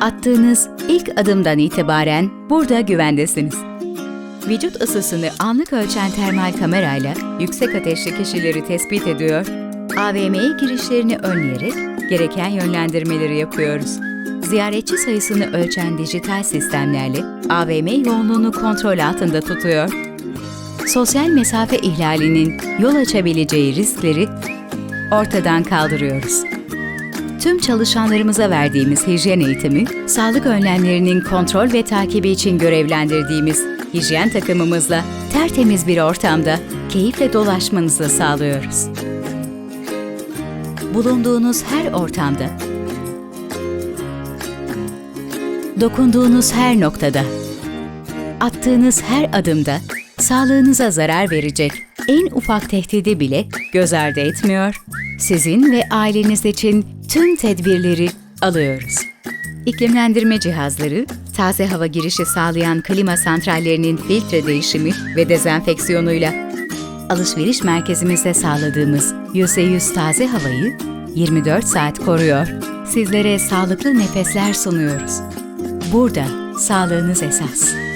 Attığınız ilk adımdan itibaren burada güvendesiniz. Vücut ısısını anlık ölçen termal kamerayla yüksek ateşli kişileri tespit ediyor, AVM'ye girişlerini önleyerek gereken yönlendirmeleri yapıyoruz. Ziyaretçi sayısını ölçen dijital sistemlerle AVM yoğunluğunu kontrol altında tutuyor. Sosyal mesafe ihlalinin yol açabileceği riskleri ortadan kaldırıyoruz. Tüm çalışanlarımıza verdiğimiz hijyen eğitimi, sağlık önlemlerinin kontrol ve takibi için görevlendirdiğimiz hijyen takımımızla tertemiz bir ortamda keyifle dolaşmanızı sağlıyoruz. Bulunduğunuz her ortamda, dokunduğunuz her noktada, attığınız her adımda sağlığınıza zarar verecek en ufak tehdidi bile göz ardı etmiyor. Sizin ve aileniz için tüm tedbirleri alıyoruz. İklimlendirme cihazları, taze hava girişi sağlayan klima santrallerinin filtre değişimi ve dezenfeksiyonuyla alışveriş merkezimizde sağladığımız %100 taze havayı 24 saat koruyor. Sizlere sağlıklı nefesler sunuyoruz. Burada sağlığınız esas.